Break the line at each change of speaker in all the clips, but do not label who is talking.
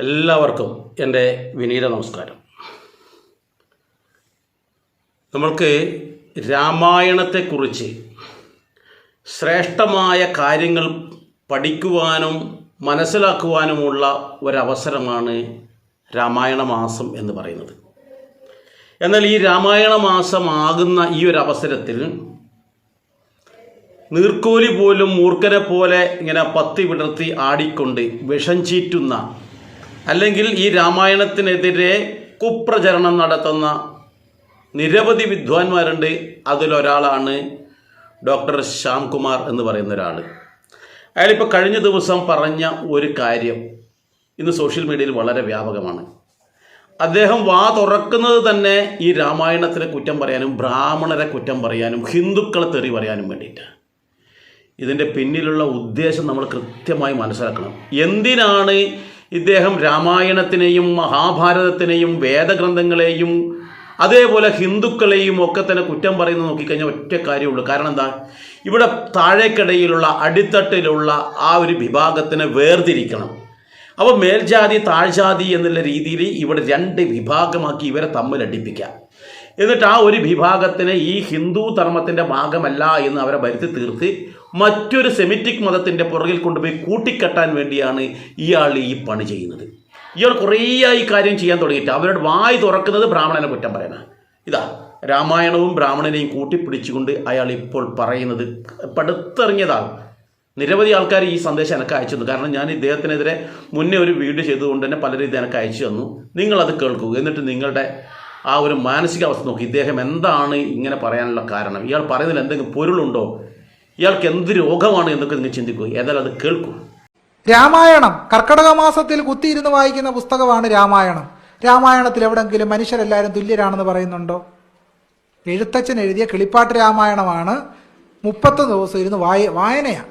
എല്ലാവർക്കും എന്റെ വിനീത നമസ്കാരം. നമ്മൾക്ക് രാമായണത്തെക്കുറിച്ച് ശ്രേഷ്ഠമായ കാര്യങ്ങൾ പഠിക്കുവാനും മനസ്സിലാക്കുവാനുമുള്ള ഒരവസരമാണ് രാമായണ മാസം എന്ന് പറയുന്നത്. എന്നാൽ ഈ രാമായണ മാസമാകുന്ന ഈ ഒരു അവസരത്തിൽ നീർക്കോലി പോലും മൂർഖനെ പോലെ ഇങ്ങനെ പത്തി വിടർത്തി ആടിക്കൊണ്ട് വിഷം ചീറ്റുന്ന അല്ലെങ്കിൽ ഈ രാമായണത്തിനെതിരെ കുപ്രചരണം നടത്തുന്ന നിരവധി വിദ്വാൻമാരുണ്ട്. അതിലൊരാളാണ് ഡോക്ടർ ശ്യാംകുമാർ എന്ന് പറയുന്ന ഒരാൾ അയാളിപ്പോൾ കഴിഞ്ഞ ദിവസം പറഞ്ഞ ഒരു കാര്യം ഇന്ന് സോഷ്യൽ മീഡിയയിൽ വളരെ വ്യാപകമാണ്. അദ്ദേഹം വാ തുറക്കുന്നത് തന്നെ ഈ രാമായണത്തിനെ കുറ്റം പറയാനും ബ്രാഹ്മണരെ കുറ്റം പറയാനും ഹിന്ദുക്കളെ തെറി പറയാനും വേണ്ടിയിട്ടാണ് ഇതിന്റെ പിന്നിലുള്ള ഉദ്ദേശം നമ്മൾ കൃത്യമായി മനസ്സിലാക്കണം. എന്തിനാണ് ഇദ്ദേഹം രാമായണത്തിനെയും മഹാഭാരതത്തിനെയും വേദഗ്രന്ഥങ്ങളെയും അതേപോലെ ഹിന്ദുക്കളെയും ഒക്കെ തന്നെ കുറ്റം പറയുന്നത് നോക്കിക്കഴിഞ്ഞാൽ ഒറ്റ കാര്യമുള്ളൂ. കാരണം എന്താ? ഇവിടെ താഴേക്കിടയിലുള്ള അടിത്തട്ടിലുള്ള ആ ഒരു വിഭാഗത്തിനെ വേർതിരിക്കണം. അപ്പോൾ മേൽജാതി താഴ്ജാതി എന്നുള്ള രീതിയിൽ ഇവിടെ രണ്ട് വിഭാഗമാക്കി ഇവരെ തമ്മിൽ അടിപ്പിക്കാം എന്നിട്ട് ആ ഒരു വിഭാഗത്തിനെ ഈ ഹിന്ദു ധർമ്മത്തിന്റെ ഭാഗമല്ല എന്ന് അവരെ വരുത്തി തീർത്ത് മറ്റൊരു സെമിറ്റിക് മതത്തിന്റെ പുറകിൽ കൊണ്ടുപോയി കൂട്ടിക്കെട്ടാൻ വേണ്ടിയാണ് ഇയാൾ ഈ പണി ചെയ്യുന്നത്. ഇയാൾ കുറേയായി കാര്യം ചെയ്യാൻ തുടങ്ങിയിട്ട് അവരുടെ വായി തുറക്കുന്നത് ബ്രാഹ്മണനെ കുറ്റം പറയാനാണ് ഇതാ രാമായണവും ബ്രാഹ്മണനെയും കൂട്ടിപ്പിടിച്ചുകൊണ്ട് അയാൾ ഇപ്പോൾ പറയുന്നത് പടുത്തിറങ്ങിയതാണ് നിരവധി ആൾക്കാർ ഈ സന്ദേശം എനിക്ക് അയച്ചു തന്നു. കാരണം ഞാൻ ഇദ്ദേഹത്തിനെതിരെ മുന്നേ ഒരു വീഡിയോ ചെയ്തുകൊണ്ട് തന്നെ പലരും ഇത് എനിക്ക് അയച്ചു തന്നു. നിങ്ങളത് കേൾക്കൂ. എന്നിട്ട് നിങ്ങളുടെ ആ ഒരു മാനസികാവസ്ഥ നോക്കി. ഇദ്ദേഹം എന്താണ് ഇങ്ങനെ പറയാനുള്ള കാരണം? ഇയാൾ പറയുന്നതിൽ എന്തെങ്കിലും പൊരുളുണ്ടോ? ഇയാൾക്ക് എന്ത് രോഗമാണ് എന്നൊക്കെ നിങ്ങൾ ചിന്തിക്കൂ ഏതായാലും അത് കേൾക്കൂ
രാമായണം. കർക്കടക മാസത്തിൽ കുത്തിയിരുന്ന് വായിക്കുന്ന പുസ്തകമാണ് രാമായണം. രാമായണത്തിൽ എവിടെങ്കിലും മനുഷ്യരെല്ലാവരും തുല്യരാണെന്ന് പറയുന്നുണ്ടോ? എഴുത്തച്ഛൻ എഴുതിയ കിളിപ്പാട്ട് രാമായണമാണ്. മുപ്പത്തൊന്ന് ദിവസം ഇരുന്ന് വായ വായനയാണ്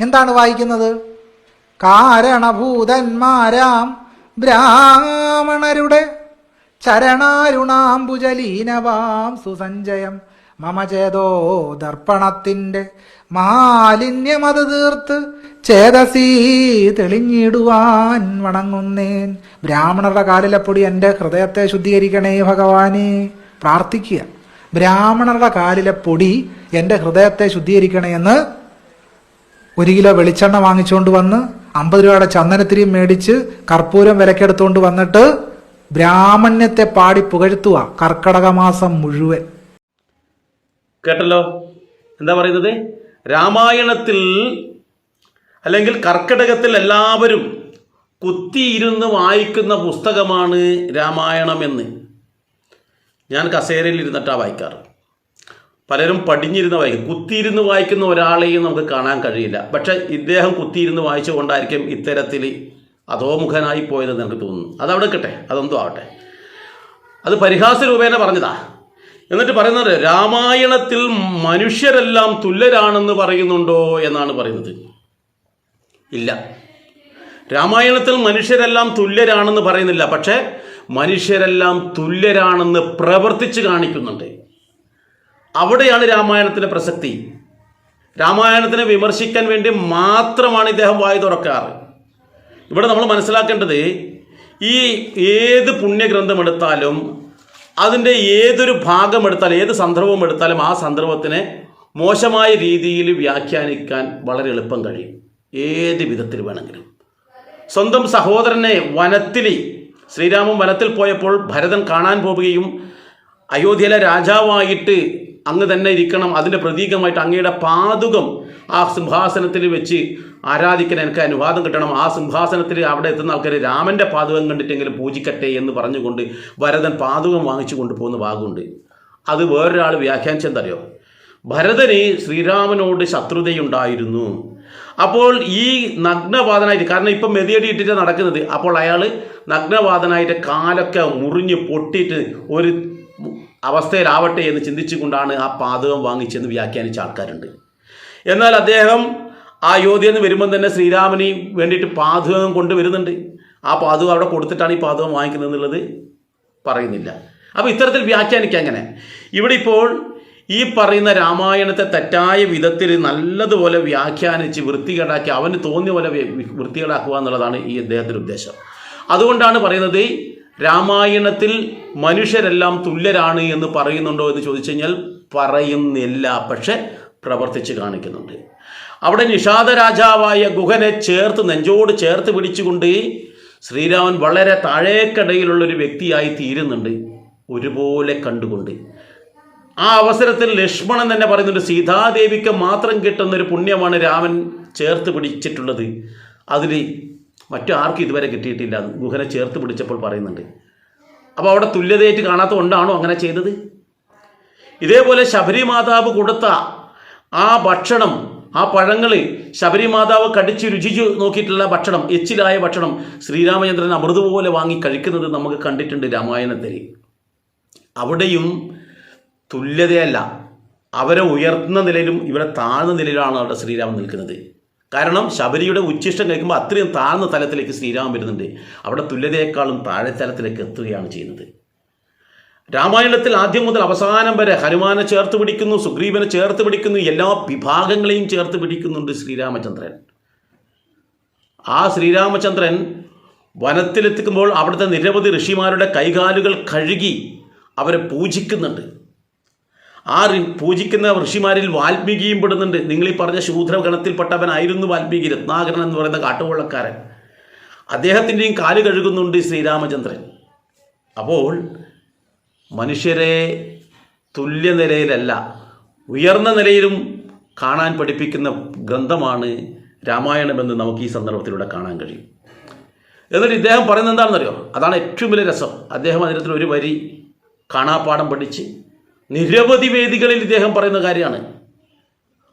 എന്താണ് വായിക്കുന്നത്? കാരണഭൂതന്മാരാം ബ്രാഹ്മണരുടെ ചരണാരുണാംബുജലീനവാം സുസഞ്ജയം മമ ചേതോ ദർപ്പണത്തിന്റെ മാലിന്യമത് തീർത്ത് ചേതസീ തെളിഞ്ഞിടുവാൻ വണങ്ങുന്നേൻ. ബ്രാഹ്മണരുടെ കാലിലെ പൊടി എന്റെ ഹൃദയത്തെ ശുദ്ധീകരിക്കണേ ഭഗവാനെ. പ്രാർത്ഥിക്കുക. ബ്രാഹ്മണരുടെ കാലിലെ പൊടി എന്റെ ഹൃദയത്തെ ശുദ്ധീകരിക്കണേ എന്ന് ഒരു കിലോ വെളിച്ചെണ്ണ വാങ്ങിച്ചുകൊണ്ട് വന്ന് അമ്പത് രൂപയുടെ ചന്ദനത്തിരിയും മേടിച്ച് കർപ്പൂരം വിലക്കെടുത്തുകൊണ്ട് വന്നിട്ട് ബ്രാഹ്മണ്യത്തെ പാടി പുകഴ്ത്തുക കർക്കടക മാസം മുഴുവൻ.
കേട്ടല്ലോ? എന്താ പറയുന്നത്? രാമായണത്തിൽ അല്ലെങ്കിൽ കർക്കിടകത്തിൽ എല്ലാവരും കുത്തിയിരുന്ന് വായിക്കുന്ന പുസ്തകമാണ് രാമായണം എന്ന് ഞാൻ കസേരയിൽ ഇരുന്നിട്ടാണ് വായിക്കാറ്. പലരും പടിഞ്ഞിരുന്ന് വായിക്കും. കുത്തിയിരുന്ന് വായിക്കുന്ന ഒരാളെയും നമുക്ക് കാണാൻ കഴിയില്ല. പക്ഷേ ഇദ്ദേഹം കുത്തിയിരുന്ന് വായിച്ചുകൊണ്ടായിരിക്കും ഇത്തരത്തിൽ അധോമുഖനായി പോയതെന്ന് എനിക്ക് തോന്നുന്നു. അതവിടെ കിട്ടെ അതെന്തോ ആവട്ടെ. അത് പരിഹാസ രൂപേണ പറഞ്ഞതാ. എന്നിട്ട് പറയുന്നത് രാമായണത്തിൽ മനുഷ്യരെല്ലാം തുല്യരാണെന്ന് പറയുന്നുണ്ടോ എന്നാണ് പറയുന്നത്. ഇല്ല. രാമായണത്തിൽ മനുഷ്യരെല്ലാം തുല്യരാണെന്ന് പറയുന്നില്ല. പക്ഷേ മനുഷ്യരെല്ലാം തുല്യരാണെന്ന് പ്രവർത്തിച്ച് കാണിക്കുന്നുണ്ട്. അവിടെയാണ് രാമായണത്തിന്റെ പ്രസക്തി. രാമായണത്തിനെ വിമർശിക്കാൻ വേണ്ടി മാത്രമാണ് ഇദ്ദേഹം വായി തുറക്കാറ്. ഇവിടെ നമ്മൾ മനസ്സിലാക്കേണ്ടത് ഈ ഏത് പുണ്യഗ്രന്ഥം എടുത്താലും അതിന്റെ ഏതൊരു ഭാഗം എടുത്താലും ഏത് സന്ദർഭം എടുത്താലും ആ സന്ദർഭത്തിനെ മോശമായ രീതിയിൽ വ്യാഖ്യാനിക്കാൻ വളരെ എളുപ്പം കഴിയും. ഏത് വിധത്തിൽ വേണമെങ്കിലും. സ്വന്തം സഹോദരനെ വനത്തിൽ ശ്രീരാമൻ വനത്തിൽ പോയപ്പോൾ ഭരതൻ കാണാൻ പോവുകയും അയോധ്യയിലെ രാജാവായിട്ട് അങ്ങ് തന്നെ ഇരിക്കണം അതിന്റെ പ്രതീകമായിട്ട് അങ്ങയുടെ പാതുകം ആ സിംഹാസനത്തിൽ വെച്ച് ആരാധിക്കാൻ എനിക്ക് അനുവാദം കിട്ടണം. ആ സിംഹാസനത്തിൽ അവിടെ എത്തുന്ന ആൾക്കാർ രാമന്റെ പാതകം കണ്ടിട്ടെങ്കിലും പൂജിക്കട്ടെ എന്ന് പറഞ്ഞുകൊണ്ട് ഭരതൻ പാതകം വാങ്ങിച്ചു കൊണ്ടുപോകുന്ന ഭാഗമുണ്ട്. അത് വേറൊരാൾ വ്യാഖ്യാനിച്ചെന്തറിയോ ഭരതന് ശ്രീരാമനോട് ശത്രുതയുണ്ടായിരുന്നു. അപ്പോൾ ഈ നഗ്നവാദനായിട്ട് കാരണം ഇപ്പം മെതിയടി ഇട്ടിട്ട് നടക്കുന്നത് അപ്പോൾ അയാൾ നഗ്നവാദനായിട്ട് കാലൊക്കെ മുറിഞ്ഞ് പൊട്ടിയിട്ട് ഒരു അവസ്ഥയിലാവട്ടെ എന്ന് ചിന്തിച്ചുകൊണ്ടാണ് ആ പാതകം വാങ്ങിച്ചെന്ന് വ്യാഖ്യാനിച്ച ആൾക്കാരുണ്ട്. എന്നാൽ അദ്ദേഹം ആ അയോധ്യയിൽ നിന്ന് വരുമ്പം തന്നെ ശ്രീരാമന് വേണ്ടിയിട്ട് പാതകം കൊണ്ടുവരുന്നുണ്ട് ആ പാതകം അവിടെ കൊടുത്തിട്ടാണ് ഈ പാതകം വാങ്ങിക്കുന്നത് എന്നുള്ളത് പറയുന്നില്ല. അപ്പോൾ ഇത്തരത്തിൽ വ്യാഖ്യാനിക്കുക അങ്ങനെ. ഇവിടെ ഇപ്പോൾ ഈ പറയുന്ന രാമായണത്തെ തെറ്റായ വിധത്തിൽ നല്ലതുപോലെ വ്യാഖ്യാനിച്ച് വൃത്തികേടാക്കി അവന് തോന്നിയ പോലെ വൃത്തികേടാക്കുക എന്നുള്ളതാണ് ഈ അദ്ദേഹത്തിന്റെ ഉദ്ദേശം. അതുകൊണ്ടാണ് പറയുന്നത് രാമായണത്തിൽ മനുഷ്യരെല്ലാം തുല്യരാണ് എന്ന് പറയുന്നുണ്ടോ എന്ന് ചോദിച്ചു കഴിഞ്ഞാൽ പറയുന്നില്ല. പക്ഷെ പ്രവർത്തിച്ച് കാണിക്കുന്നുണ്ട്. അവിടെ നിഷാദ രാജാവായ ഗുഹനെ ചേർത്ത് നെഞ്ചോട് ചേർത്ത് പിടിച്ചുകൊണ്ട് ശ്രീരാമൻ വളരെ താഴേക്കടയിലുള്ള ഒരു വ്യക്തിയായി തീരുന്നുണ്ട്. ഒരുപോലെ കണ്ടുകൊണ്ട്. ആ അവസരത്തിൽ ലക്ഷ്മണൻ തന്നെ പറയുന്നുണ്ട് സീതാദേവിക്ക് മാത്രം കിട്ടുന്ന ഒരു പുണ്യമാണ് രാമൻ ചേർത്ത് പിടിച്ചിട്ടുള്ളത്. അതിൽ മറ്റു ആർക്കും ഇതുവരെ കിട്ടിയിട്ടില്ല. ഗുഹനെ ചേർത്ത് പിടിച്ചപ്പോൾ പറയുന്നുണ്ട്. അപ്പോൾ അവിടെ തുല്യതയായിട്ട് കാണാത്ത കൊണ്ടാണോ അങ്ങനെ ചെയ്തത്? ഇതേപോലെ ശബരിമാതാവ് കൊടുത്ത ആ ഭക്ഷണം ആ പഴങ്ങൾ ശബരിമാതാവ് കടിച്ച് രുചിച്ചു നോക്കിയിട്ടുള്ള ഭക്ഷണം എച്ചിലായ ഭക്ഷണം ശ്രീരാമചന്ദ്രൻ അമൃത് പോലെ വാങ്ങി കഴിക്കുന്നത് നമുക്ക് കണ്ടിട്ടുണ്ട് രാമായണത്തിൽ. അവിടെയും തുല്യതയല്ല അവരെ ഉയർത്തുന്ന നിലയിലും ഇവരെ താഴ്ന്ന നിലയിലാണ് അവിടെ ശ്രീരാമൻ നിൽക്കുന്നത്. കാരണം ശബരിയുടെ ഉച്ഛിഷ്ടം കഴിക്കുമ്പോൾ അത്രയും താഴ്ന്ന തലത്തിലേക്ക് ശ്രീരാമൻ വരുന്നുണ്ട്. അവിടെ തുല്യതയെക്കാളും താഴെ തലത്തിലേക്ക് എത്തുകയാണ് ചെയ്യുന്നത്. രാമായണത്തിൽ ആദ്യം മുതൽ അവസാനം വരെ ഹനുമാനെ ചേർത്ത് പിടിക്കുന്നു സുഗ്രീവനെ ചേർത്ത് പിടിക്കുന്നു എല്ലാ വിഭാഗങ്ങളെയും ചേർത്ത് പിടിക്കുന്നുണ്ട് ശ്രീരാമചന്ദ്രൻ. ആ ശ്രീരാമചന്ദ്രൻ വനത്തിലെത്തിക്കുമ്പോൾ അവിടുത്തെ നിരവധി ഋഷിമാരുടെ കൈകാലുകൾ കഴുകി അവരെ പൂജിക്കുന്നുണ്ട്. ആ പൂജിക്കുന്ന ഋഷിമാരിൽ വാൽമീകിയും പെടുന്നുണ്ട്. നിങ്ങൾ ഈ പറഞ്ഞ ശൂദ്രഗണത്തിൽപ്പെട്ടവനായിരുന്നു വാൽമീകി രത്നാകരൻ എന്ന് പറയുന്ന കാട്ടുവള്ളക്കാരൻ. അദ്ദേഹത്തിന്റെയും കാൽ കഴുകുന്നുണ്ട് ശ്രീരാമചന്ദ്രൻ. അപ്പോൾ മനുഷ്യരെ തുല്യ നിലയിലല്ല ഉയർന്ന നിലയിലും കാണാൻ പഠിപ്പിക്കുന്ന ഗ്രന്ഥമാണ് രാമായണമെന്ന് നമുക്ക് ഈ സന്ദർഭത്തിലൂടെ കാണാൻ കഴിയും. എന്നിട്ട് ഇദ്ദേഹം പറയുന്നത് എന്താണെന്നറിയോ? അതാണ് ഏറ്റവും വലിയ രസം. അദ്ദേഹം അതിനകത്തിൽ ഒരു വരി കാണാപ്പാഠം പഠിച്ച് നിരവധി വേദികളിൽ ഇദ്ദേഹം പറയുന്ന കാര്യമാണ്.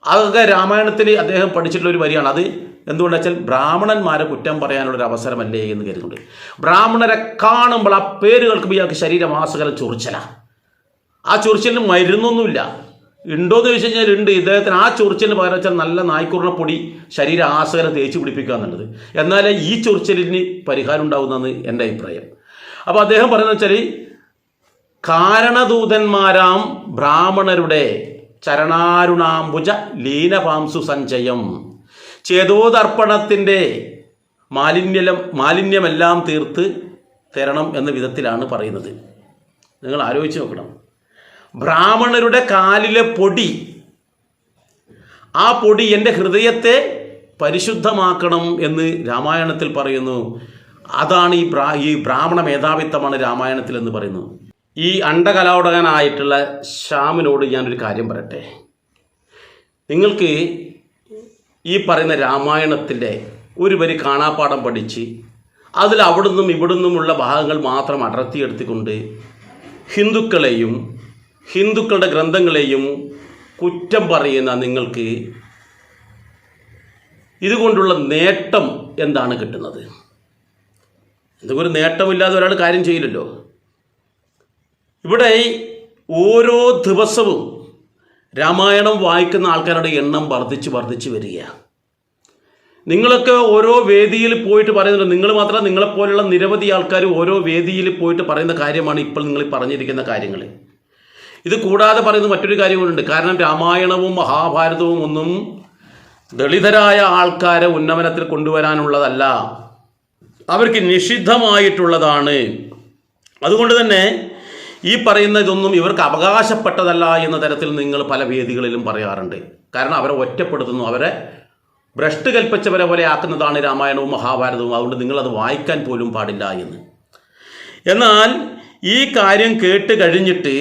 അതൊക്കെ രാമായണത്തിൽ അദ്ദേഹം പഠിച്ചിട്ടുള്ള ഒരു വരിയാണ്. അത് എന്തുകൊണ്ടാ വെച്ചാൽ ബ്രാഹ്മണന്മാരെ കുറ്റം പറയാനുള്ള ഒരു അവസരമല്ലേ എന്ന് കരുതുന്നുണ്ട്. ബ്രാഹ്മണരെ കാണുമ്പോൾ ആ പേരുകൾക്ക് ഇയാൾക്ക് ശരീരമാസകല ചൊറിച്ചല. ആ ചൊറിച്ചലിന് മരുന്നൊന്നുമില്ല. ഉണ്ടോയെന്ന് ചോദിച്ചു കഴിഞ്ഞാൽ ഉണ്ട്. ഇദ്ദേഹത്തിന് ആ ചൊറിച്ചലിന് പകരം വെച്ചാൽ നല്ല നായ്ക്കുറിന പൊടി ശരീര ആസകലം തേച്ച് പിടിപ്പിക്കുക എന്നുള്ളത്. എന്നാലേ ഈ ചൊറിച്ചലിന് പരിഹാരം ഉണ്ടാവുന്നതെന്ന് എന്റെ അഭിപ്രായം. അപ്പോൾ അദ്ദേഹം പറയുന്നത് വെച്ചാൽ കാരണദൂതന്മാരാം ബ്രാഹ്മണരുടെ ചരണാരുണാംബുജ ലീനപാംസു സഞ്ചയം ചേതോദർപ്പണത്തിന്റെ മാലിന്യം മാലിന്യമെല്ലാം തീർത്ത് തരണം എന്ന വിധത്തിലാണ് പറയുന്നത്. നിങ്ങൾ ആലോചിച്ച് നോക്കണം. ബ്രാഹ്മണരുടെ കാലിലെ പൊടി ആ പൊടി എന്റെ ഹൃദയത്തെ പരിശുദ്ധമാക്കണം എന്ന് രാമായണത്തിൽ പറയുന്നു. അതാണ് ഈ ബ്രാ ഈ ബ്രാഹ്മണ മേധാവിത്വമാണ് രാമായണത്തിൽ എന്ന് പറയുന്നു ഈ അണ്ടകലോടകനായിട്ടുള്ള ശ്യാമിനോട് ഞാനൊരു കാര്യം പറയട്ടെ. നിങ്ങൾക്ക് ഈ പറയുന്ന രാമായണത്തിന്റെ ഒരു വരി കാണാപ്പാഠം പഠിച്ച് അതിൽ അവിടുന്നും ഇവിടുന്നുമുള്ള ഭാഗങ്ങൾ മാത്രം അടർത്തിയെടുത്തുകൊണ്ട് ഹിന്ദുക്കളെയും ഹിന്ദുക്കളുടെ ഗ്രന്ഥങ്ങളെയും കുറ്റം പറയുന്ന നിങ്ങൾക്ക് ഇതുകൊണ്ടുള്ള നേട്ടം എന്താണ് കിട്ടുന്നത്? എന്തെങ്കിലും നേട്ടമില്ലാതെ ഒരാൾ കാര്യം ചെയ്യില്ലല്ലോ. ഇവിടെ ഓരോ ദിവസവും രാമായണം വായിക്കുന്ന ആൾക്കാരുടെ എണ്ണം വർദ്ധിച്ച് വർദ്ധിച്ച് വരികയാണ് നിങ്ങളൊക്കെ ഓരോ വേദിയിൽ പോയിട്ട് പറയുന്നുണ്ട്. നിങ്ങൾ മാത്രമല്ല നിങ്ങളെപ്പോലുള്ള നിരവധി ആൾക്കാർ ഓരോ വേദിയിൽ പോയിട്ട് പറയുന്ന കാര്യമാണ് ഇപ്പോൾ നിങ്ങൾ പറഞ്ഞിരിക്കുന്ന കാര്യങ്ങൾ ഇത് കൂടാതെ പറയുന്ന മറ്റൊരു കാര്യമുണ്ട് കാരണം രാമായണവും മഹാഭാരതവും ഒന്നും ദളിതരായ ആൾക്കാരെ ഉന്നമനത്തിൽ കൊണ്ടുവരാനുള്ളതല്ല. അവർക്ക് നിഷിദ്ധമായിട്ടുള്ളതാണ്. അതുകൊണ്ട് തന്നെ ഈ പറയുന്ന ഇതൊന്നും ഇവർക്ക് അവകാശപ്പെട്ടതല്ല എന്ന തരത്തിൽ നിങ്ങൾ പല വേദികളിലും പറയാറുണ്ട്. കാരണം അവരെ ഒറ്റപ്പെടുത്തുന്നു. അവരെ ഭ്രഷ്ട് കൽപ്പിച്ചവരെ പോലെ ആക്കുന്നതാണ് രാമായണവും മഹാഭാരതവും. അതുകൊണ്ട് നിങ്ങളത് വായിക്കാൻ പോലും പാടില്ല എന്ന്. എന്നാൽ ഈ കാര്യം കേട്ട് കഴിഞ്ഞിട്ട്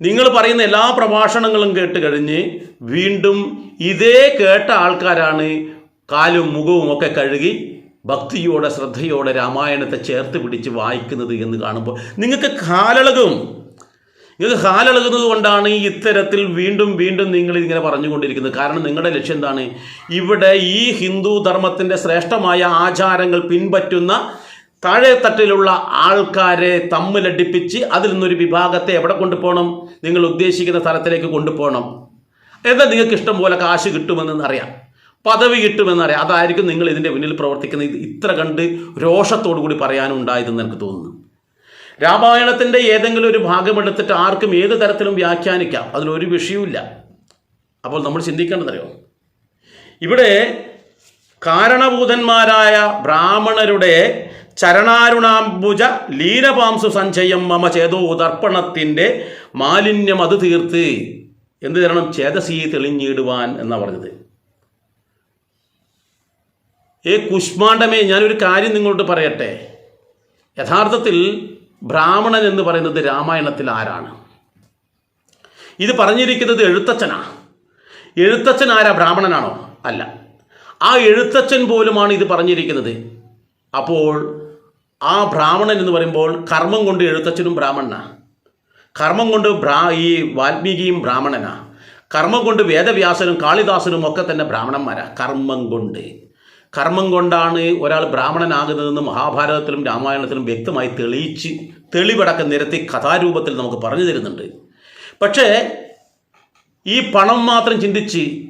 നിങ്ങൾ പറയുന്ന എല്ലാ പ്രഭാഷണങ്ങളും കേട്ട് കഴിഞ്ഞ് വീണ്ടും ഇതേ കേട്ട ആൾക്കാരാണ് കാലും മുഖവും ഒക്കെ കഴുകി ഭക്തിയോടെ ശ്രദ്ധയോടെ രാമായണത്തെ ചേർത്ത് പിടിച്ച് വായിക്കുന്നത് എന്ന് കാണുമ്പോൾ നിങ്ങൾക്ക് കാലളകും. നിങ്ങൾക്ക് കാലളകുന്നത് കൊണ്ടാണ് ഈ ഇത്തരത്തിൽ വീണ്ടും വീണ്ടും നിങ്ങൾ ഇങ്ങനെ പറഞ്ഞുകൊണ്ടിരിക്കുന്നത്. കാരണം നിങ്ങളുടെ ലക്ഷ്യം എന്താണ്? ഇവിടെ ഈ ഹിന്ദു ധർമ്മത്തിന്റെ ശ്രേഷ്ഠമായ ആചാരങ്ങൾ പിൻപറ്റുന്ന താഴെത്തട്ടിലുള്ള ആൾക്കാരെ തമ്മിലടിപ്പിച്ച് അതിൽ നിന്നൊരു വിഭാഗത്തെ എവിടെ കൊണ്ടുപോകണം? നിങ്ങൾ ഉദ്ദേശിക്കുന്ന സ്ഥലത്തിലേക്ക് കൊണ്ടുപോകണം. എന്നാൽ നിങ്ങൾക്ക് ഇഷ്ടം പോലെ കാശ് കിട്ടുമെന്ന് അറിയാം. പദവി കിട്ടുമെന്നറിയാം. അതായിരിക്കും നിങ്ങൾ ഇതിന്റെ മുന്നിൽ പ്രവർത്തിക്കുന്ന ഇത് ഇത്ര കണ്ട് രോഷത്തോടു കൂടി പറയാനുണ്ടായതെന്ന് എനിക്ക് തോന്നുന്നു. രാമായണത്തിന്റെ ഏതെങ്കിലും ഒരു ഭാഗം എടുത്തിട്ട് ആർക്കും ഏത് തരത്തിലും വ്യാഖ്യാനിക്കാം. അതിലൊരു വിഷയവുമില്ല. അപ്പോൾ നമ്മൾ ചിന്തിക്കേണ്ടതറിയോ? ഇവിടെ കാരണഭൂതന്മാരായ ബ്രാഹ്മണരുടെ ചരണാരുണാംബുജ ലീനപാംസു സഞ്ചയം മമ ചേതോ ദർപ്പണത്തിന്റെ മാലിന്യം അത് തീർത്ത് എന്ത് തരണം? ചേതസീ തെളിഞ്ഞിടുവാൻ എന്നാണ് പറഞ്ഞത്. ഏ കുഷ്മാണ്ഡമേ ഞാനൊരു കാര്യം നിങ്ങളോട് പറയട്ടെ. യഥാർത്ഥത്തിൽ ബ്രാഹ്മണൻ എന്ന് പറയുന്നത് രാമായണത്തിൽ ആരാണ്? ഇത് പറഞ്ഞിരിക്കുന്നത് എഴുത്തച്ഛനാ. എഴുത്തച്ഛൻ ആരാ? ബ്രാഹ്മണനാണോ? അല്ല. ആ എഴുത്തച്ഛൻ പോലുമാണ് ഇത് പറഞ്ഞിരിക്കുന്നത്. അപ്പോൾ ആ ബ്രാഹ്മണൻ എന്ന് പറയുമ്പോൾ കർമ്മം കൊണ്ട് എഴുത്തച്ഛനും ബ്രാഹ്മണനാ. കർമ്മം കൊണ്ട് ബ്രാ ഈ വാൽമീകിയും ബ്രാഹ്മണനാ. കർമ്മം കൊണ്ട് വേദവ്യാസനും കാളിദാസനും ഒക്കെ തന്നെ ബ്രാഹ്മണന്മാരാ. കർമ്മം കൊണ്ട്. കർമ്മം കൊണ്ടാണ് ഒരാൾ ബ്രാഹ്മണനാകുന്നതെന്ന് മഹാഭാരതത്തിലും രാമായണത്തിലും വ്യക്തമായി തെളിയിച്ച് തെളിവടക്കം നിരത്തി കഥാരൂപത്തിൽ നമുക്ക് പറഞ്ഞു തരുന്നുണ്ട്. പക്ഷേ ഈ പണം മാത്രം ചിന്തിച്ച്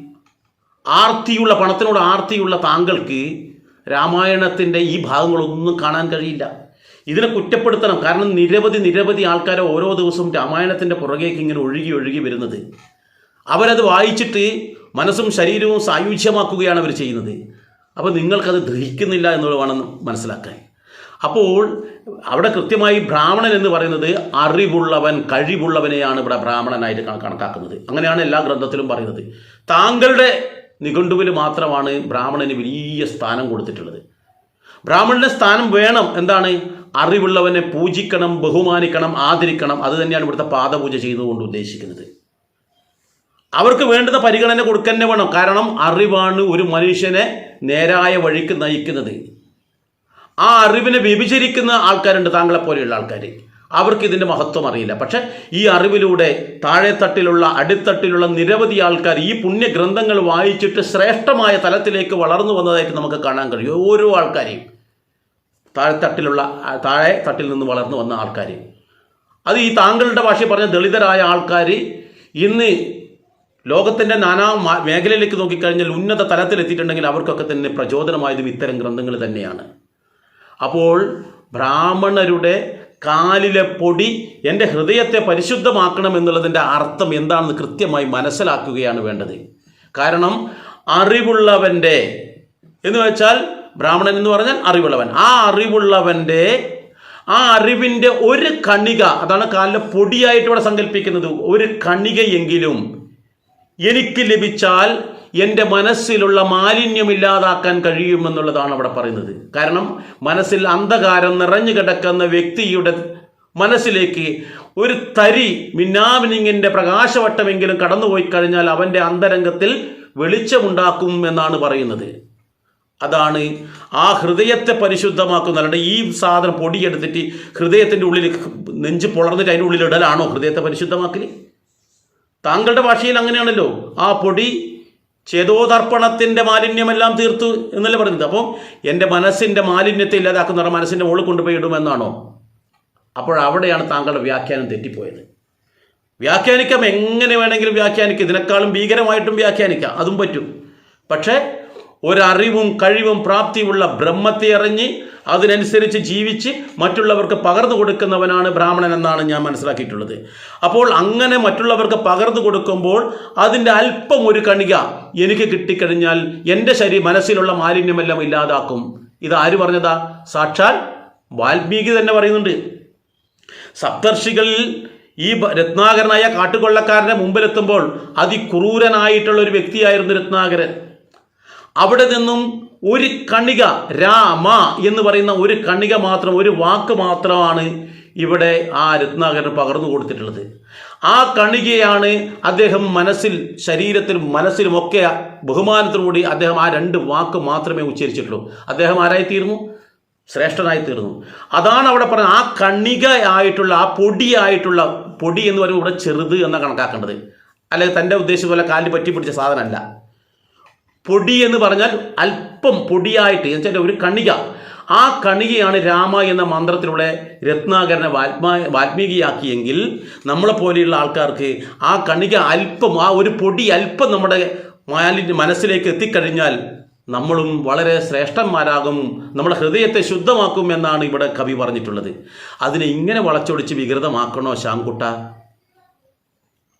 ആർത്തിയുള്ള പണത്തിനോട് ആർത്തിയുള്ള താങ്കൾക്ക് രാമായണത്തിന്റെ ഈ ഭാഗങ്ങളൊന്നും കാണാൻ കഴിയില്ല. ഇതിനെ കുറ്റപ്പെടുത്തണം. കാരണം നിരവധി നിരവധി ആൾക്കാരെ ഓരോ ദിവസവും രാമായണത്തിന്റെ പുറകേക്ക് ഇങ്ങനെ ഒഴുകി ഒഴുകി വരുന്നത്. അവരത് വായിച്ചിട്ട് മനസ്സും ശരീരവും സായുജ്യമാക്കുകയാണ് അവർ ചെയ്യുന്നത്. അപ്പോൾ നിങ്ങൾക്കത് ദഹിക്കുന്നില്ല എന്നുള്ളത് വേണം മനസ്സിലാക്കാൻ. അപ്പോൾ അവിടെ കൃത്യമായി ബ്രാഹ്മണൻ എന്ന് പറയുന്നത് അറിവുള്ളവൻ കഴിവുള്ളവനെയാണ് ഇവിടെ ബ്രാഹ്മണനായിട്ട് കണക്കാക്കുന്നത്. അങ്ങനെയാണ് എല്ലാ ഗ്രന്ഥത്തിലും പറയുന്നത്. താങ്കളുടെ നിഘണ്ടുവിൽ മാത്രമാണ് ബ്രാഹ്മണന് വലിയ സ്ഥാനം കൊടുത്തിട്ടുള്ളത്. ബ്രാഹ്മണന്റെ സ്ഥാനം വേണം. എന്താണ്? അറിവുള്ളവനെ പൂജിക്കണം ബഹുമാനിക്കണം ആദരിക്കണം. അത് തന്നെയാണ് ഇവിടുത്തെ പാദപൂജ ചെയ്തുകൊണ്ട് ഉദ്ദേശിക്കുന്നത്. അവർക്ക് വേണ്ടുന്ന പരിഗണന കൊടുക്കന്നെ വേണം. കാരണം അറിവാണ് ഒരു മനുഷ്യനെ നേരായ വഴിക്ക് നയിക്കുന്നത്. ആ അറിവിനെ വ്യഭിചരിക്കുന്ന ആൾക്കാരുണ്ട് താങ്കളെ പോലെയുള്ള ആൾക്കാർ അവർക്ക് ഇതിന്റെ മഹത്വം അറിയില്ല. പക്ഷേ ഈ അറിവിലൂടെ താഴെത്തട്ടിലുള്ള അടിത്തട്ടിലുള്ള നിരവധി ആൾക്കാർ ഈ പുണ്യഗ്രന്ഥങ്ങൾ വായിച്ചിട്ട് ശ്രേഷ്ഠമായ തലത്തിലേക്ക് വളർന്നു വന്നതായിട്ട് നമുക്ക് കാണാൻ കഴിയും. ഓരോ ആൾക്കാരെയും. താഴെത്തട്ടിലുള്ള താഴെ തട്ടിൽ നിന്ന് വളർന്നു വന്ന ആൾക്കാർ അത് ഈ താങ്കളുടെ ഭാഷയിൽ പറഞ്ഞ ദളിതരായ ആൾക്കാർ ഇന്ന് ലോകത്തിന്റെ നാനാ മേഖലയിലേക്ക് നോക്കിക്കഴിഞ്ഞാൽ ഉന്നത തലത്തിലെത്തിയിട്ടുണ്ടെങ്കിൽ അവർക്കൊക്കെ തന്നെ പ്രചോദനമായതും ഇത്തരം ഗ്രന്ഥങ്ങൾ തന്നെയാണ്. അപ്പോൾ ബ്രാഹ്മണരുടെ കാലിലെ പൊടി എന്റെ ഹൃദയത്തെ പരിശുദ്ധമാക്കണം എന്നുള്ളതിന്റെ അർത്ഥം എന്താണെന്ന് കൃത്യമായി മനസ്സിലാക്കുകയാണ് വേണ്ടത്. കാരണം അറിവുള്ളവന്റെ എന്ന് വെച്ചാൽ ബ്രാഹ്മണൻ എന്ന് പറഞ്ഞാൽ അറിവുള്ളവൻ. ആ അറിവുള്ളവന്റെ ആ അറിവിന്റെ ഒരു കണിക അതാണ് കാലിലെ പൊടിയായിട്ട് ഇവിടെ സങ്കല്പിക്കുന്നത് ഒരു കണികയെങ്കിലും എനിക്ക് ലഭിച്ചാൽ എന്റെ മനസ്സിലുള്ള മാലിന്യം ഇല്ലാതാക്കാൻ കഴിയുമെന്നുള്ളതാണ് അവിടെ പറയുന്നത്. കാരണം മനസ്സിൽ അന്ധകാരം നിറഞ്ഞു കിടക്കുന്ന വ്യക്തിയുടെ മനസ്സിലേക്ക് ഒരു തരി മിന്നാമിനിങ്ങിന്റെ പ്രകാശവട്ടമെങ്കിലും കടന്നുപോയി കഴിഞ്ഞാൽ അവന്റെ അന്തരംഗത്തിൽ വെളിച്ചമുണ്ടാക്കും എന്നാണ് പറയുന്നത്. അതാണ് ആ ഹൃദയത്തെ പരിശുദ്ധമാക്കുന്ന അല്ലാണ്ട് ഈ സാധനം പൊടിയെടുത്തിട്ട് ഹൃദയത്തിന്റെ ഉള്ളിൽ നെഞ്ച് പൊളർന്നിട്ട് അതിന്റെ ഉള്ളിൽ ഇടലാണോ ഹൃദയത്തെ പരിശുദ്ധമാക്കൽ താങ്കളുടെ ഭാഷയിൽ അങ്ങനെയാണല്ലോ ആ പൊടി ചേതോതർപ്പണത്തിന്റെ മാലിന്യമെല്ലാം തീർത്തു എന്നല്ലേ പറയുന്നത് അപ്പം എന്റെ മനസ്സിന്റെ മാലിന്യത്തെ ഇല്ലാതാക്കുന്ന മനസ്സിന്റെ മുകളിൽ കൊണ്ടുപോയി ഇടുമെന്നാണോ? അപ്പോഴവിടെയാണ് താങ്കളുടെ വ്യാഖ്യാനം തെറ്റിപ്പോയത്. വ്യാഖ്യാനിക്കാം എങ്ങനെ വേണമെങ്കിലും വ്യാഖ്യാനിക്കാം. ഇതിനേക്കാളും ഭീകരമായിട്ടും വ്യാഖ്യാനിക്കാം. അതും പറ്റും. പക്ഷേ ഒരറിവും കഴിവും പ്രാപ്തിയുള്ള ബ്രഹ്മത്തെ അറിഞ്ഞ് അതിനനുസരിച്ച് ജീവിച്ച് മറ്റുള്ളവർക്ക് പകർന്നു കൊടുക്കുന്നവനാണ് ബ്രാഹ്മണൻ എന്നാണ് ഞാൻ മനസ്സിലാക്കിയിട്ടുള്ളത്. അപ്പോൾ അങ്ങനെ മറ്റുള്ളവർക്ക് പകർന്നു കൊടുക്കുമ്പോൾ അതിന്റെ അല്പം ഒരു കണിക എനിക്ക് കിട്ടിക്കഴിഞ്ഞാൽ എന്റെ ശരീരം മനസ്സിലുള്ള മാലിന്യമെല്ലാം ഇല്ലാതാക്കും. ഇത് ആര് പറഞ്ഞതാ? സാക്ഷാൽ വാൽമീകി തന്നെ പറയുന്നുണ്ട്. സപ്തർഷികളിൽ ഈ രത്നാകരനായ കാട്ടുകൊള്ളക്കാരന്റെ മുമ്പിലെത്തുമ്പോൾ അതിക്രൂരനായിട്ടുള്ള ഒരു വ്യക്തിയായിരുന്നു രത്നാകരൻ. അവിടെ നിന്നും ഒരു കണിക രാമ എന്ന് പറയുന്ന ഒരു കണിക മാത്രം ഒരു വാക്ക് മാത്രമാണ് ഇവിടെ ആ രത്നാകരൻ പകർന്നു കൊടുത്തിട്ടുള്ളത്. ആ കണികയാണ് അദ്ദേഹം മനസ്സിൽ ശരീരത്തിലും മനസ്സിലുമൊക്കെ ബഹുമാനത്തോടുകൂടി അദ്ദേഹം ആ രണ്ട് വാക്ക് മാത്രമേ ഉച്ചരിച്ചിട്ടുള്ളൂ. അദ്ദേഹം ആരായിത്തീർന്നു? ശ്രേഷ്ഠനായി തീർന്നു അതാണ് അവിടെ പറഞ്ഞത് ആ കണിക ആയിട്ടുള്ള ആ പൊടിയായിട്ടുള്ള പൊടി എന്ന് പറയുമ്പോൾ ഇവിടെ ചെറുത് എന്ന കണക്കാക്കേണ്ടത്. അല്ലെങ്കിൽ തന്റെ ഉദ്ദേശം പോലെ കാലിൽ പറ്റി പിടിച്ച സാധനമല്ല. പൊടി എന്ന് പറഞ്ഞാൽ അല്പം പൊടിയായിട്ട് എന്ന് വെച്ചാൽ ഒരു കണിക. ആ കണികയാണ് രാമ എന്ന മന്ത്രത്തിലൂടെ രത്നാകരനെ വാൽമാ വാൽമീകിയാക്കിയെങ്കിൽ നമ്മളെ പോലെയുള്ള ആൾക്കാർക്ക് ആ കണിക അല്പം ആ ഒരു പൊടി അല്പം നമ്മുടെ മാലിന്യ മനസ്സിലേക്ക് എത്തിക്കഴിഞ്ഞാൽ നമ്മളും വളരെ ശ്രേഷ്ഠന്മാരാകും നമ്മുടെ ഹൃദയത്തെ ശുദ്ധമാക്കും എന്നാണ് ഇവിടെ കവി പറഞ്ഞിട്ടുള്ളത്. അതിനെ ഇങ്ങനെ വളച്ചൊടിച്ച് വികൃതമാക്കണോ ശാങ്കുട്ട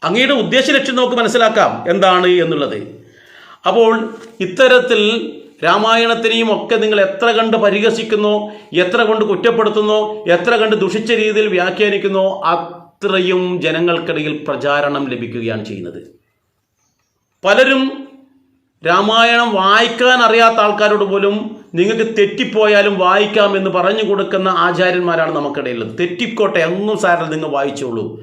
അങ്ങയുടെ ഉദ്ദേശ ലക്ഷ്യം നമുക്ക് മനസ്സിലാക്കാം. എന്താണ് എന്നുള്ളത്? അപ്പോൾ ഇത്തരത്തിൽ രാമായണത്തിനെയും ഒക്കെ നിങ്ങൾ എത്ര കണ്ട് പരിഹസിക്കുന്നോ എത്ര കൊണ്ട് കുറ്റപ്പെടുത്തുന്നു എത്ര കണ്ട് ദുഷിച്ച രീതിയിൽ വ്യാഖ്യാനിക്കുന്നു അത്രയും ജനങ്ങൾക്കിടയിൽ പ്രചാരണം ലഭിക്കുകയാണ് ചെയ്യുന്നത്. പലരും രാമായണം വായിക്കാൻ അറിയാത്ത ആൾക്കാരോട് പോലും നിങ്ങൾക്ക് തെറ്റിപ്പോയാലും വായിക്കാം എന്ന് പറഞ്ഞു കൊടുക്കുന്ന ആചാര്യന്മാരാണ് നമുക്കിടയിലുള്ളത്. തെറ്റിക്കോട്ടെ ഒന്നും സാരം നിങ്ങൾ വായിച്ചോളൂ.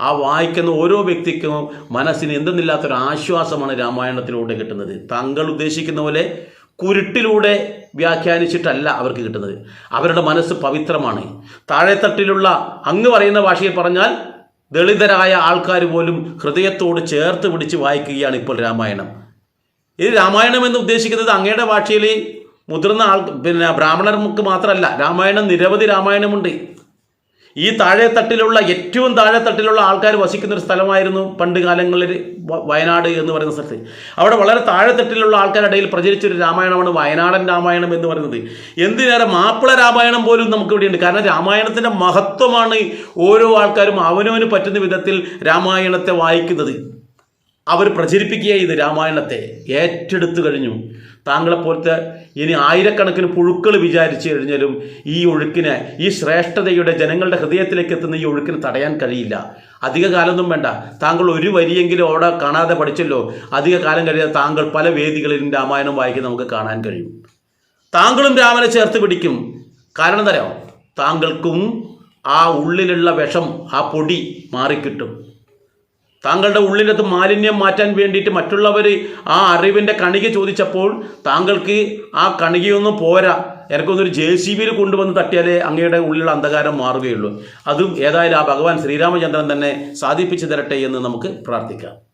ആ വായിക്കുന്ന ഓരോ വ്യക്തിക്കും മനസ്സിന് എന്തെന്നില്ലാത്തൊരു ആശ്വാസമാണ് രാമായണത്തിലൂടെ കിട്ടുന്നത്. താങ്കൾ ഉദ്ദേശിക്കുന്ന പോലെ കുരുട്ടിലൂടെ വ്യാഖ്യാനിച്ചിട്ടല്ല അവർക്ക് കിട്ടുന്നത്. അവരുടെ മനസ്സ് പവിത്രമാണ്. താഴെത്തട്ടിലുള്ള അങ്ങ് പറയുന്ന ഭാഷയിൽ പറഞ്ഞാൽ ദളിതരായ ആൾക്കാർ പോലും ഹൃദയത്തോട് ചേർത്ത് പിടിച്ച് വായിക്കുകയാണ് ഇപ്പോൾ രാമായണം. ഇത് രാമായണം എന്ന് ഉദ്ദേശിക്കുന്നത് അങ്ങയുടെ ഭാഷയിൽ മുതിർന്ന ആൾ പിന്നെ ബ്രാഹ്മണർക്ക് മാത്രമല്ല. രാമായണം നിരവധി രാമായണമുണ്ട്. ഈ താഴെത്തട്ടിലുള്ള ഏറ്റവും താഴെത്തട്ടിലുള്ള ആൾക്കാർ വസിക്കുന്ന ഒരു സ്ഥലമായിരുന്നു പണ്ട് കാലങ്ങളിൽ വയനാട് എന്ന് പറയുന്ന സ്ഥലത്ത്. അവിടെ വളരെ താഴെത്തട്ടിലുള്ള ആൾക്കാരുടെ ഇടയിൽ പ്രചരിച്ചൊരു രാമായണമാണ് വയനാടൻ രാമായണം എന്ന് പറയുന്നത്. എന്തിനേറെ മാപ്പിള രാമായണം പോലും നമുക്ക് ഇവിടെയുണ്ട് കാരണം രാമായണത്തിന്റെ മഹത്വമാണ് ഓരോ ആൾക്കാരും അവനവന് പറ്റുന്ന വിധത്തിൽ രാമായണത്തെ വായിക്കുന്നത്. അവർ പ്രചരിപ്പിക്കുക ഇത് രാമായണത്തെ ഏറ്റെടുത്തു കഴിഞ്ഞു. താങ്കളെപ്പോലത്തെ ഇനി ആയിരക്കണക്കിന് പുഴുക്കൾ വിചാരിച്ചു കഴിഞ്ഞാലും ഈ ഒഴുക്കിനെ ഈ ശ്രേഷ്ഠതയുടെ ജനങ്ങളുടെ ഹൃദയത്തിലേക്ക് എത്തുന്ന ഈ ഒഴുക്കിന് തടയാൻ കഴിയില്ല. അധിക കാലമൊന്നും വേണ്ട. താങ്കൾ ഒരു വരിയെങ്കിലും അവിടെ കാണാതെ പഠിച്ചല്ലോ. അധിക കാലം കഴിയാതെ താങ്കൾ പല വേദികളിലും രാമായണം വായിക്കുന്ന നമുക്ക് കാണാൻ കഴിയും. താങ്കളും രാമനെ ചേർത്ത് പിടിക്കും. കാരണം തരാം താങ്കൾക്കും ആ ഉള്ളിലുള്ള വിഷം ആ പൊടി മാറിക്കിട്ടും. താങ്കളുടെ ഉള്ളിലത്ത് മാലിന്യം മാറ്റാൻ വേണ്ടിയിട്ട് മറ്റുള്ളവർ ആ അറിവിന്റെ കണിക ചോദിച്ചപ്പോൾ താങ്കൾക്ക് ആ കണികയൊന്നും പോരാ. എനിക്കൊന്നൊരു ജെ സി ബിയിൽ കൊണ്ടുവന്ന് തട്ടിയാലേ അങ്ങയുടെ ഉള്ളിലുള്ള അന്ധകാരം മാറുകയുള്ളൂ. അതും ഏതായാലും ആ ഭഗവാൻ ശ്രീരാമചന്ദ്രൻ തന്നെ സാധിപ്പിച്ചു തരട്ടെ എന്ന് നമുക്ക് പ്രാർത്ഥിക്കാം.